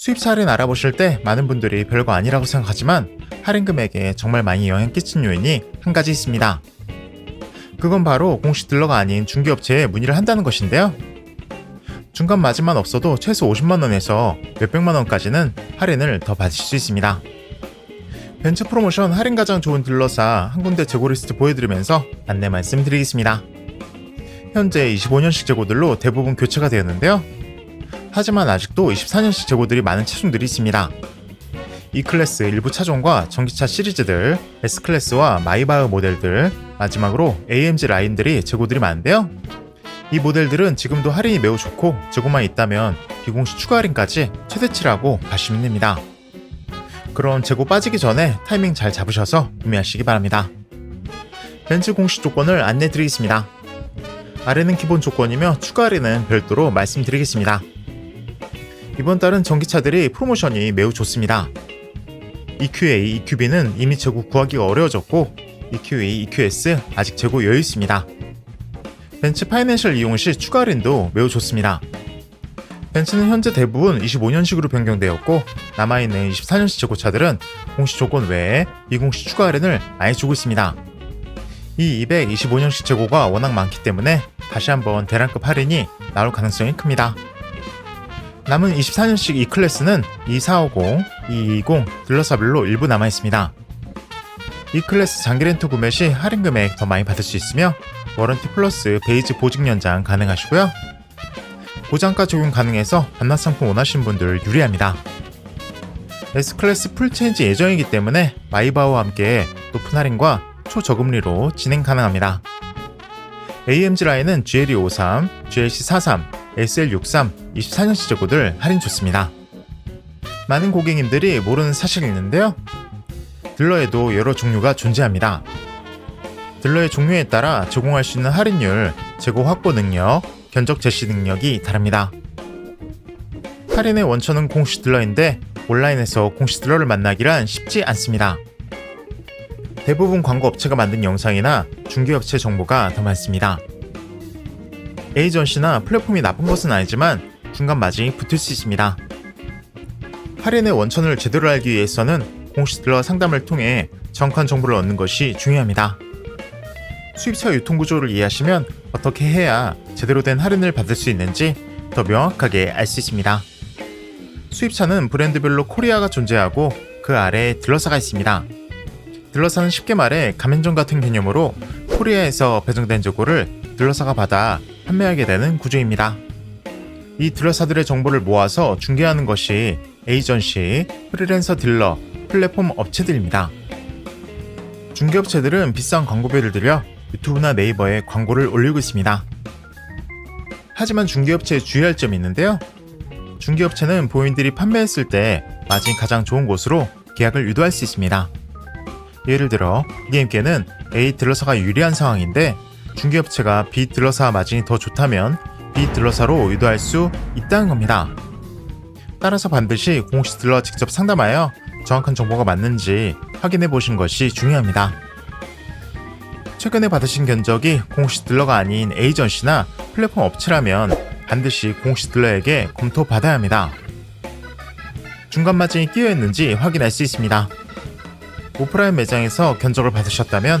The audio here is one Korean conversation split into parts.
수입차 할인 알아보실 때 많은 분들이 별거 아니라고 생각하지만 할인 금액에 정말 많이 영향 끼친 요인이 한 가지 있습니다. 그건 바로 공식 딜러가 아닌 중개업체에 문의를 한다는 것인데요. 중간 마진만 없어도 최소 50만원에서 몇백만원까지는 할인을 더 받으실 수 있습니다. 벤츠 프로모션 할인 가장 좋은 딜러사 한 군데 재고 리스트 보여드리면서 안내 말씀드리겠습니다. 현재 25년식 재고들로 대부분 교체가 되었는데요. 하지만 아직도 24년식 재고들이 많은 차종들이 있습니다. E클래스 일부 차종과 전기차 시리즈들, S클래스와 마이바흐 모델들, 마지막으로 AMG 라인들이 재고들이 많은데요. 이 모델들은 지금도 할인이 매우 좋고 재고만 있다면 비공시 추가 할인까지 최대치라고 봐주시면 됩니다. 그럼 재고 빠지기 전에 타이밍 잘 잡으셔서 구매하시기 바랍니다. 벤츠 공식 조건을 안내 드리겠습니다. 아래는 기본 조건이며 추가 할인은 별도로 말씀드리겠습니다. 이번 달은 전기차들이 프로모션이 매우 좋습니다. EQA, EQB는 이미 재고 구하기가 어려워졌고 EQA, EQS 아직 재고 여유 있습니다. 벤츠 파이낸셜 이용 시 추가 할인도 매우 좋습니다. 벤츠는 현재 대부분 25년식으로 변경되었고 남아있는 24년식 재고차들은 공시 조건 외에 비공시 추가 할인을 많이 주고 있습니다. 이 225년식 재고가 워낙 많기 때문에 다시 한번 대량급 할인이 나올 가능성이 큽니다. 남은 24년식 E클래스는 2450, 220 딜러사별로 일부 남아 있습니다. E클래스 장기 렌트 구매 시 할인 금액 더 많이 받을 수 있으며 워런티 플러스 베이지 보증 연장 가능하시고요. 고장가 적용 가능해서 반납 상품 원하시는 분들 유리합니다. S클래스 풀체인지 예정이기 때문에 마이바와 함께 높은 할인과 초저금리로 진행 가능합니다. AMG 라인은 GLE53, GLC43, SL63, 24년식 재고들 할인 좋습니다. 많은 고객님들이 모르는 사실이 있는데요. 딜러에도 여러 종류가 존재합니다. 딜러의 종류에 따라 제공할 수 있는 할인율, 재고 확보 능력, 견적 제시 능력이 다릅니다. 할인의 원천은 공식 딜러인데 온라인에서 공식 딜러를 만나기란 쉽지 않습니다. 대부분 광고 업체가 만든 영상이나 중개업체 정보가 더 많습니다. 에이전시나 플랫폼이 나쁜 것은 아니지만 중간 마진이 붙을 수 있습니다. 할인의 원천을 제대로 알기 위해서는 공식 딜러 상담을 통해 정확한 정보를 얻는 것이 중요합니다. 수입차 유통 구조를 이해하시면 어떻게 해야 제대로 된 할인을 받을 수 있는지 더 명확하게 알 수 있습니다. 수입차는 브랜드별로 코리아가 존재하고 그 아래에 딜러사가 있습니다. 딜러사는 쉽게 말해 가맹점 같은 개념으로 코리아에서 배정된 재고를 딜러사가 받아 판매하게 되는 구조입니다. 이 딜러사들의 정보를 모아서 중개하는 것이 에이전시, 프리랜서 딜러, 플랫폼 업체들입니다. 중개업체들은 비싼 광고비를 들여 유튜브나 네이버에 광고를 올리고 있습니다. 하지만 중개업체에 주의할 점이 있는데요. 중개업체는 본인들이 판매했을 때 마진이 가장 좋은 곳으로 계약을 유도할 수 있습니다. 예를 들어 게임계는 A 딜러사가 유리한 상황인데 중개업체가 B 딜러사 마진이 더 좋다면 B 딜러사로 유도할 수 있다는 겁니다. 따라서 반드시 딜러와 직접 상담하여 정확한 정보가 맞는지 확인해 보신 것이 중요합니다. 최근에 받으신 견적이 공식 딜러가 아닌 에이전시나 플랫폼 업체라면 반드시 공식 딜러에게 검토받아야 합니다. 중간 마진이 끼어 있는지 확인할 수 있습니다. 오프라인 매장에서 견적을 받으셨다면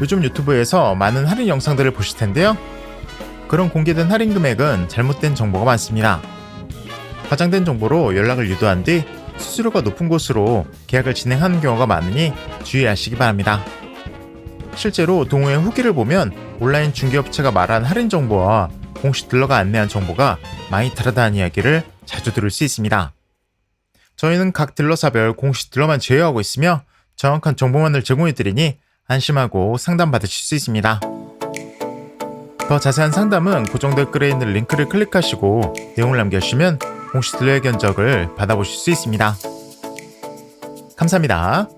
요즘 유튜브에서 많은 할인 영상들을 보실 텐데요. 그런 공개된 할인 금액은 잘못된 정보가 많습니다. 과장된 정보로 연락을 유도한 뒤 수수료가 높은 곳으로 계약을 진행하는 경우가 많으니 주의하시기 바랍니다. 실제로 동호회 후기를 보면 온라인 중개업체가 말한 할인 정보와 공식 딜러가 안내한 정보가 많이 다르다는 이야기를 자주 들을 수 있습니다. 저희는 각 딜러사별 공식 딜러만 제휴하고 있으며 정확한 정보만을 제공해드리니 안심하고 상담받으실 수 있습니다. 더 자세한 상담은 고정 댓글에 있는 링크를 클릭하시고 내용을 남겨주시면 공식 딜러의 견적을 받아보실 수 있습니다. 감사합니다.